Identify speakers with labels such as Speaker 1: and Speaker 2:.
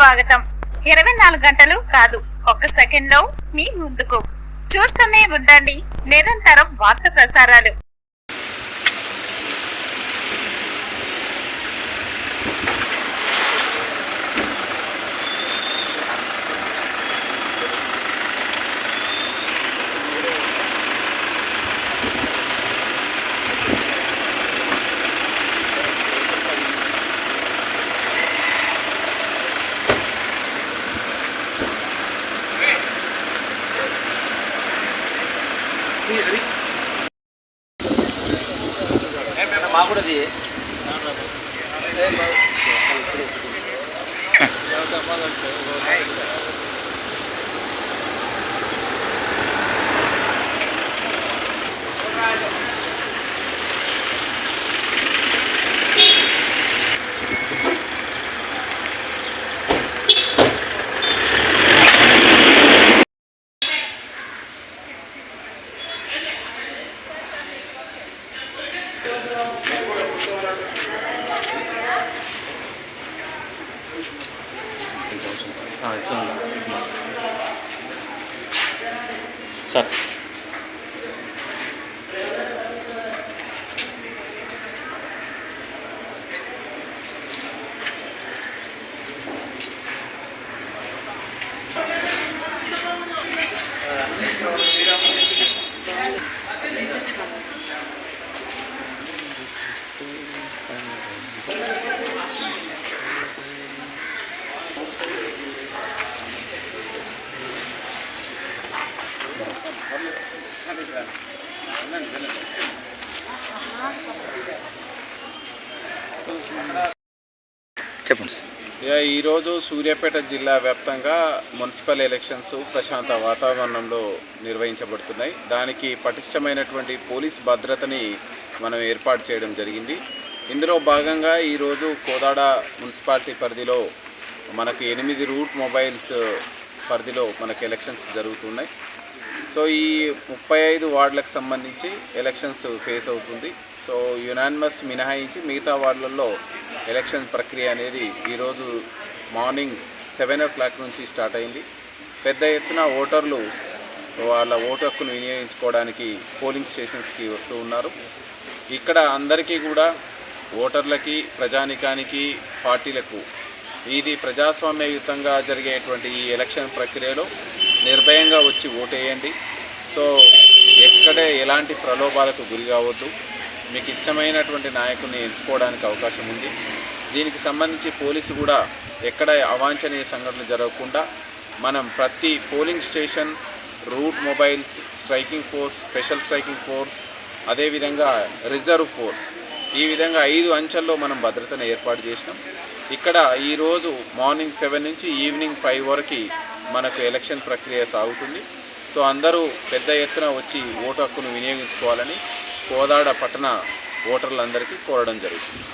Speaker 1: స్వాగతం. ఇరవై నాలుగు గంటలు కాదు ఒక్క సెకండ్లో మీ ముందుకు. చూస్తూనే ఉండండి నిరంతరం వార్త ప్రసారాలు.
Speaker 2: మాకు కూడా 啊，这样的，是？是。
Speaker 3: ఇక ఈరోజు సూర్యాపేట జిల్లా వ్యాప్తంగా మున్సిపల్ ఎలక్షన్స్ ప్రశాంత వాతావరణంలో నిర్వహించబడుతున్నాయి. దానికి పటిష్టమైనటువంటి పోలీస్ భద్రతని మనం ఏర్పాటు చేయడం జరిగింది. ఇందులో భాగంగా ఈరోజు కోదాడ మున్సిపాలిటీ పరిధిలో మనకు ఎనిమిది రూట్ మొబైల్స్ పరిధిలో మనకు ఎలక్షన్స్ జరుగుతున్నాయి. సో ఈ ముప్పై ఐదు వార్డులకు సంబంధించి ఎలక్షన్స్ ఫేస్ అవుతుంది. సో యునానిమస్ మినహాయించి మిగతా వార్డులలో ఎలక్షన్ ప్రక్రియ అనేది ఈరోజు మార్నింగ్ సెవెన్ ఓ క్లాక్ నుంచి స్టార్ట్ అయింది. పెద్ద ఎత్తున ఓటర్లు వాళ్ళ ఓటు హక్కును వినియోగించుకోవడానికి పోలింగ్ స్టేషన్స్కి వస్తూ ఉన్నారు. ఇక్కడ అందరికీ కూడా ఓటర్లకి ప్రజానికానికి పార్టీలకు ఇది ప్రజాస్వామ్యయుతంగా జరిగేటువంటి ఈ ఎలక్షన్ ప్రక్రియలో నిర్భయంగా వచ్చి ఓటేయండి. సో ఎక్కడే ఎలాంటి ప్రలోభాలకు గురి కావద్దు. మీకు ఇష్టమైనటువంటి నాయకుడిని ఎంచుకోవడానికి అవకాశం ఉంది. దీనికి సంబంధించి పోలీసు కూడా ఎక్కడ అవాంఛనీయ సంఘటనలు జరగకుండా మనం ప్రతి polling station route mobiles striking force special striking force అదేవిధంగా రిజర్వ్ ఫోర్స్ ఈ విధంగా ఐదు అంచెల్లో మనం భద్రతను ఏర్పాటు చేసినాం. ఇక్కడ ఈరోజు మార్నింగ్ సెవెన్ నుంచి ఈవినింగ్ ఫైవ్ వరకు మనకు ఎలక్షన్ ప్రక్రియ సాగుతుంది. సో అందరూ పెద్ద ఎత్తున వచ్చి ఓటు హక్కును వినియోగించుకోవాలని కోదాడ పట్టణ ఓటర్లందరికీ కోరడం జరుగుతుంది.